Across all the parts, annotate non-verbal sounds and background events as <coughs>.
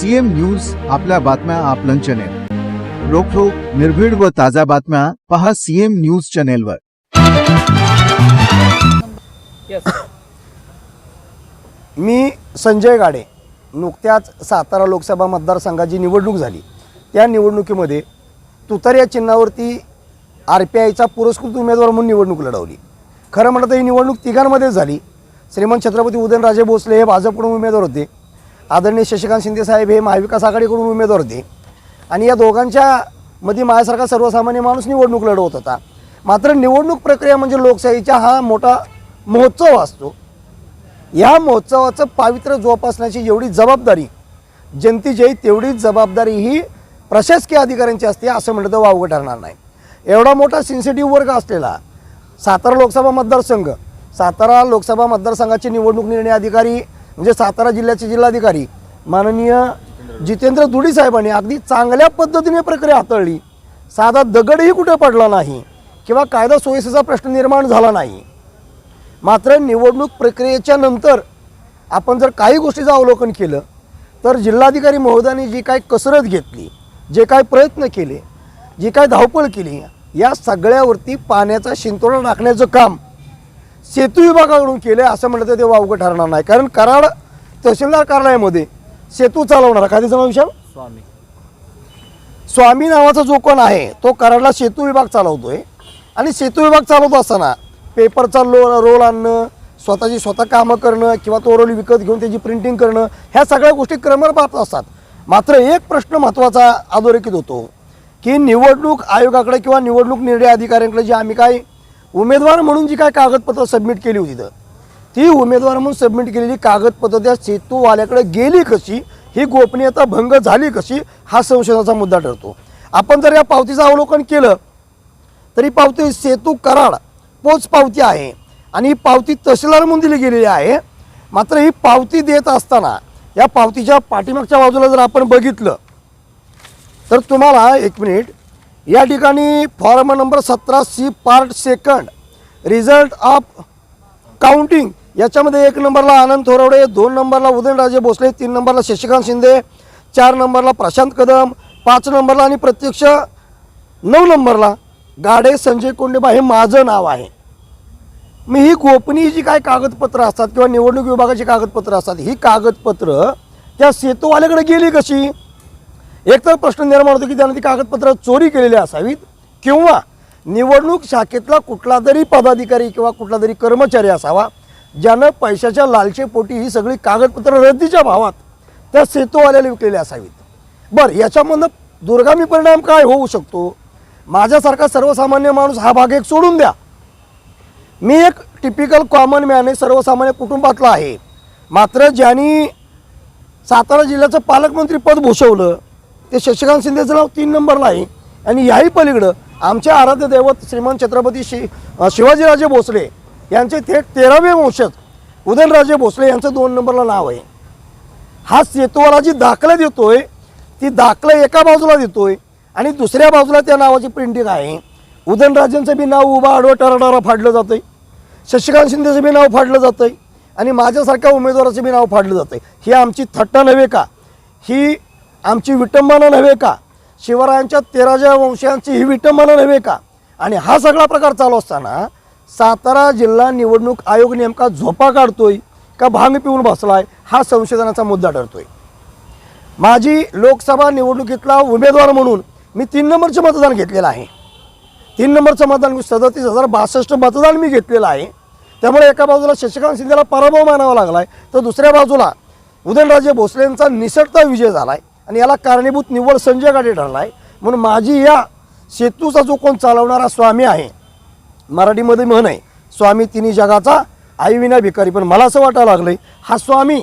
CM news आपल्या बातम्या आपलं चॅनेल रोखोक निर्भीड व ताज्या बातम्या पहा सीएम न्यूज चॅनेलवर <coughs> मी संजय गाडे नुकत्याच सातारा लोकसभा मतदारसंघाची निवडणूक झाली. त्या निवडणुकीमध्ये तुतार या चिन्हावरती आर पी आयचा पुरस्कृत उमेदवार म्हणून निवडणूक लढवली. खरं म्हणलं तर ही निवडणूक तिघांमध्येच झाली. श्रीमंत छत्रपती उदयनराजे भोसले हे भाजपकडून उमेदवार होते. आदरणीय शशिकांत शिंदे साहेब हे महाविकास आघाडीकडून उमेदवार होते. आणि या दोघांच्या मध्ये माझ्यासारखा सर्वसामान्य माणूस निवडणूक लढवत होता. मात्र निवडणूक प्रक्रिया म्हणजे लोकशाहीचा हा मोठा महोत्सव असतो. या महोत्सवाचं पावित्र्य जोपासण्याची एवढी जबाबदारी जनतेची आहे तेवढीच जबाबदारी ही प्रशासकीय अधिकाऱ्यांची असते असं म्हणलं तर वावगं ठरणार नाही. एवढा मोठा सेन्सिटिव्ह वर्ग असलेला सातारा लोकसभा मतदारसंघ सातारा लोकसभा मतदारसंघाचे निवडणूक निर्णय अधिकारी म्हणजे सातारा जिल्ह्याचे जिल्हाधिकारी माननीय जितेंद्र दुडी साहेबांनी अगदी चांगल्या पद्धतीने प्रक्रिया हाताळली. साधा दगडही कुठे पडला नाही किंवा कायदा सोयीचा प्रश्न निर्माण झाला नाही. मात्र निवडणूक प्रक्रियेच्या नंतर आपण जर काही गोष्टीचं अवलोकन केलं तर जिल्हाधिकारी महोदयांनी जी काय कसरत घेतली जे काय प्रयत्न केले जी काय धावपळ केली या सगळ्यावरती पाण्याचा शिंतोडा टाकण्याचं काम सेतू विभागाकडून केलं असं म्हटलं तर ते वावगं ठरणार नाही. कारण कराड तहसीलदार कार्यालयामध्ये सेतू चालवणारा काय त्याचं नाव विशाल? स्वामी. स्वामी नावाचा जो कोण आहे तो कराडला सेतू विभाग चालवतोय. आणि सेतू विभाग चालवत असताना पेपरचा लो रोल आणणं स्वतःची स्वतः कामं करणं किंवा तो रोल विकत घेऊन त्याची प्रिंटिंग करणं ह्या सगळ्या गोष्टी क्रमर पाहत असतात. मात्र एक प्रश्न महत्त्वाचा अधोरेखित होतो की निवडणूक आयोगाकडे किंवा निवडणूक निर्णय अधिकाऱ्यांकडे जे आम्ही काय उमेदवार म्हणून जी काय कागदपत्र सबमिट केली होती तर. ती उमेदवार म्हणून सबमिट केलेली कागदपत्र त्या सेतूवाल्याकडे गेली कशी? ही गोपनीयता भंग झाली कशी? हा संशोधनाचा मुद्दा ठरतो. आपण जर या पावतीचं अवलोकन केलं तरी पावती सेतू कराड पोच पावती आहे. आणि ही पावती तहसीलदार म्हणून दिली गेलेली आहे. मात्र ही पावती देत असताना या पावतीच्या पाठीमागच्या बाजूला जर आपण बघितलं तर तुम्हाला एक मिनिट या ठिकाणी फॉर्म नंबर सतरा C part second result of counting याच्यामध्ये एक नंबरला आनंद थोरवडे दोन नंबरला उदयनराजे भोसले तीन नंबरला शशिकांत शिंदे चार नंबरला प्रशांत कदम पाच नंबरला आणि प्रत्यक्ष नऊ नंबरला गाडे संजय कोंडेबा हे माझं नाव आहे. मी ही गोपनीय जी काय कागदपत्रं असतात किंवा निवडणूक विभागाची कागदपत्रं असतात ही कागदपत्रं त्या सेतूवाल्याकडे गेली कशी? एकतर प्रश्न निर्माण होतो की त्यानं ती कागदपत्र चोरी केलेली असावीत किंवा निवडणूक शाखेतला कुठला तरी पदाधिकारी किंवा कुठला तरी कर्मचारी असावा ज्यानं पैशाच्या लालचेपोटी ही सगळी कागदपत्र रद्दीच्या भावात त्या सेतूवाल्याला विकलेली असावीत. बरं याच्यामधनं दुर्गामी परिणाम काय होऊ शकतो? माझ्यासारखा सर्वसामान्य माणूस हा भाग एक सोडून द्या. मी एक टिपिकल कॉमन मॅन आहे सर्वसामान्य कुटुंबातला आहे. मात्र ज्यांनी सातारा जिल्ह्याचं पालकमंत्री पद भूषवलं ते शशिकांत शिंदेचं नाव तीन नंबरला आहे. आणि याही पलीकडं आमच्या आराध्य दैवत श्रीमान छत्रपती शि शिवाजीराजे भोसले यांचे थेट तेरावे वंशज उदयनराजे भोसले यांचं दोन नंबरला नाव आहे. हा सेतुवाला जी दाखला देतोय ती दाखला एका बाजूला देतोय आणि दुसऱ्या बाजूला त्या नावाची प्रिंटिंग आहे. उदयनराजेंचं बी नाव उभा आडवं टराडारा फाडलं जातं आहे शशिकांत शिंदेचं बी नाव फाडलं जातं आहे आणि माझ्यासारख्या उमेदवाराचं बी नाव फाडलं जातं आहे ही आमची थट्टा नव्हे का? ही आमची विटंबना नव्हे का? शिवरायांच्या तेराव्या वंशांची ही विटंबना नव्हे का? आणि हा सगळा प्रकार चालू असताना सातारा जिल्हा निवडणूक आयोग नेमका झोपा काढतोय का भांग पिऊन बसलाय हा संशोधनाचा मुद्दा ठरतोय माझी लोकसभा निवडणुकीतला उमेदवार म्हणून मी तीन नंबरचं मतदान घेतलेलं आहे. तीन नंबरचं मतदान सदतीस हजार बासष्ट मतदान मी घेतलेलं आहे. त्यामुळे एका बाजूला शशिकांत शिंदेला पराभव मानावा लागला आहे तर दुसऱ्या बाजूला उदयनराजे भोसलेंचा निसटता विजय झाला आहे आणि याला कारणीभूत निव्वळ संजय गाडे ठरला आहे म्हणून माझी या सेतूचा जो कोण चालवणारा स्वामी आहे मराठीमध्ये म्हण आहे स्वामी तिन्ही जगाचा आईविना भिकारी. पण मला असं वाटायला लागलं हा स्वामी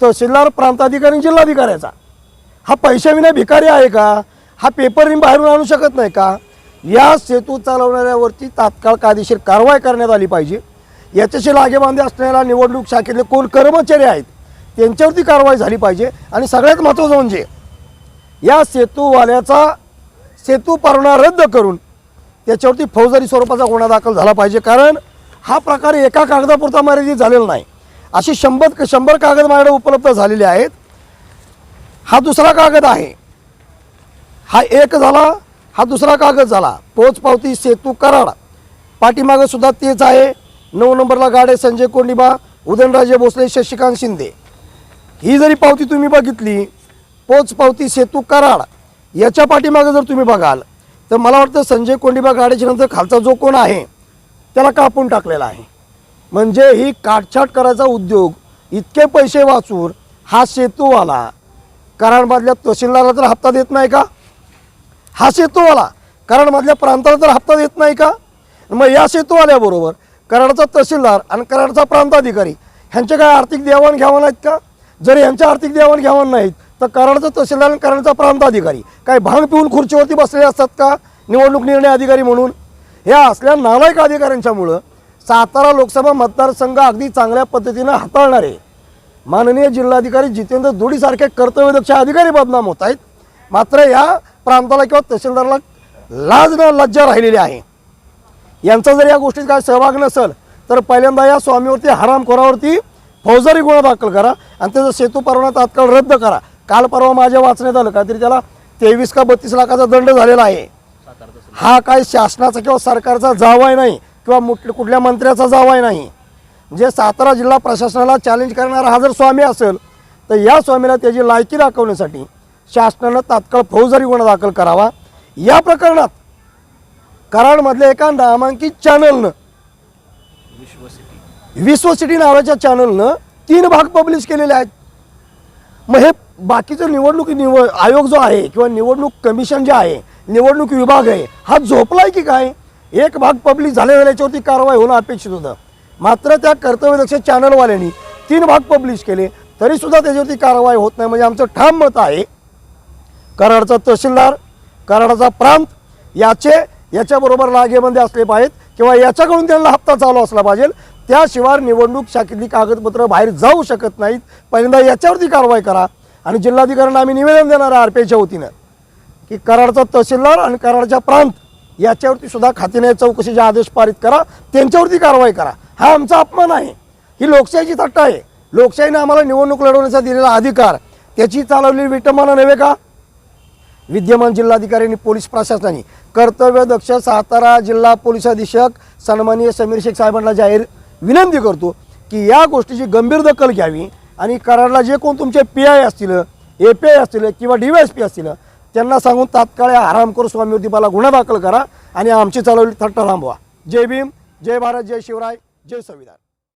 तहसीलदार प्रांताधिकारी जिल्हाधिकाऱ्याचा. हा पैशाविना भिकारी आहे का? हा पेपर बाहेरून आणू शकत नाही का? या सेतू चालवणाऱ्यावरती तात्काळ कायदेशीर कारवाई करण्यात आली पाहिजे. याच्याशी लागेबांधे असणाऱ्या निवडणूक शाखेतले कोण कर्मचारी आहेत? त्यांच्यावरती कारवाई झाली पाहिजे. आणि सगळ्यात महत्त्वाचं म्हणजे या सेतूवाल्याचा सेतू परवाना रद्द करून त्याच्यावरती फौजदारी स्वरूपाचा गुन्हा दाखल झाला पाहिजे. कारण हा प्रकार एका कागदापुरता मर्यादित झालेला नाही. अशी शंभर शंभर कागद माझ्याकडे उपलब्ध झालेले आहेत. हा दुसरा कागद आहे. हा एक झाला हा दुसरा कागद झाला. पोचपावती सेतू कराड. पाठीमागं सुद्धा तेच आहे. नऊ नंबरला गाडे संजय कोंडिबा उदयनराजे भोसले शशिकांत शिंदे. ही जरी पावती तुम्ही बघितली पोचपावती सेतू कराड याच्या पाठीमागं जर तुम्ही बघाल तर मला वाटतं संजय कोंडिबा गाड्याच्या नंतर खालचा जो कोण आहे त्याला कापून टाकलेला आहे. म्हणजे ही काटछाट करायचा उद्योग इतके पैसे वाचून हा सेतूवाला कराडमधल्या तहसीलदाराला तर हप्ता देत नाही का? हा सेतूवाला कराडमधल्या प्रांताला तर हप्ता देत नाही का? मग या सेतूवाल्याबरोबर कराडचा तहसीलदार आणि कराडचा प्रांताधिकारी ह्यांचे काय आर्थिक देवाणघेवाण आहेत का? जर यांच्या आर्थिक देवाणघेवाण नाहीत तर कराडचा तहसीलदार आणि कराडचा प्रांताधिकारी काय भांग पिऊन खुर्चीवरती बसलेले असतात का? निवडणूक निर्णय अधिकारी म्हणून. ह्या असल्या नालायक अधिकाऱ्यांच्यामुळं सातारा लोकसभा मतदारसंघ अगदी चांगल्या पद्धतीनं हाताळणारे माननीय जिल्हाधिकारी जितेंद्र दोडीसारखे कर्तव्यदक्ष अधिकारी बदनाम होत आहेत मात्र या प्रांताला किंवा तहसीलदारला लाज न लज्जा राहिलेली आहे. यांचा जर या गोष्टीत काय सहभाग नसेल तर पहिल्यांदा या स्वामीवरती हरामखोरावरती फौजदारी गुन्हा दाखल करा आणि त्याचा सेतू परवाना तात्काळ रद्द करा. काल परवा माझ्या वाचण्यात आलं काहीतरी त्याला तेवीस का बत्तीस लाखाचा दंड झालेला आहे. हा काय शासनाचा किंवा सरकारचा जावाय नाही किंवा मुठ- कुठल्या मंत्र्याचा जावाय नाही. जे सातारा जिल्हा प्रशासनाला चॅलेंज करणारा हा जर स्वामी असेल तर या स्वामीला त्याची लायकी दाखवण्यासाठी शासनानं तात्काळ फौजदारी गुन्हा दाखल करावा. या प्रकरणात कराडमधल्या एका नामांकित चॅनलनं विश्व सिटी नावाच्या चॅनलनं तीन भाग पब्लिश केलेले आहेत. मग हे बाकीचं निवडणूक निव आयोग जो आहे किंवा निवडणूक कमिशन जे आहे निवडणूक विभाग आहे हा झोपलाय की काय? एक भाग पब्लिश झालेला याच्यावरती कारवाई होणं अपेक्षित होतं. मात्र त्या कर्तव्यदक्ष चॅनलवाल्यांनी तीन भाग पब्लिश केले तरीसुद्धा त्याच्यावरती कारवाई होत नाही. म्हणजे आमचं ठाम मत आहे. कराडचा तहसीलदार कराडाचा प्रांत याचे याच्याबरोबर लागेमध्ये असले पाहिजेत किंवा याच्याकडून त्यांना हप्ता चालू असला पाहिजे त्याशिवाय निवडणूक शाखेतली कागदपत्र बाहेर जाऊ शकत नाहीत. पहिल्यांदा याच्यावरती कारवाई करा आणि जिल्हाधिकाऱ्यांना आम्ही निवेदन देणार आहे आर वतीनं की कराडचा तहसीलदार आणि कराडच्या प्रांत याच्यावरती सुद्धा खातेने चौकशीचे आदेश पारित करा. त्यांच्यावरती कारवाई करा. हा आमचा अपमान आहे. ही लोकशाहीची थट्टा आहे. लोकशाहीने आम्हाला निवडणूक लढवण्याचा दिलेला अधिकार त्याची चालवलेली विटंबना नव्हे का? विद्यमान जिल्हाधिकाऱ्यांनी पोलीस प्रशासनाने कर्तव्यदक्ष सातारा जिल्हा पोलीस अधीक्षक सन्माननीय समीर शेख साहेबांना जाहीर विनंती करतो की या गोष्टीची गंभीर दखल घ्यावी आणि कराडला जे कोण तुमचे पी आय असतील ए पी आय असतील किंवा डी वाय एस पी असतील त्यांना सांगून तात्काळ या हरामखोर स्वामीवरती मला गुन्हा दाखल करा आणि आमची चालवली थट्ट थांबवा. जय भीम जय भारत जय शिवराय जय संविधान.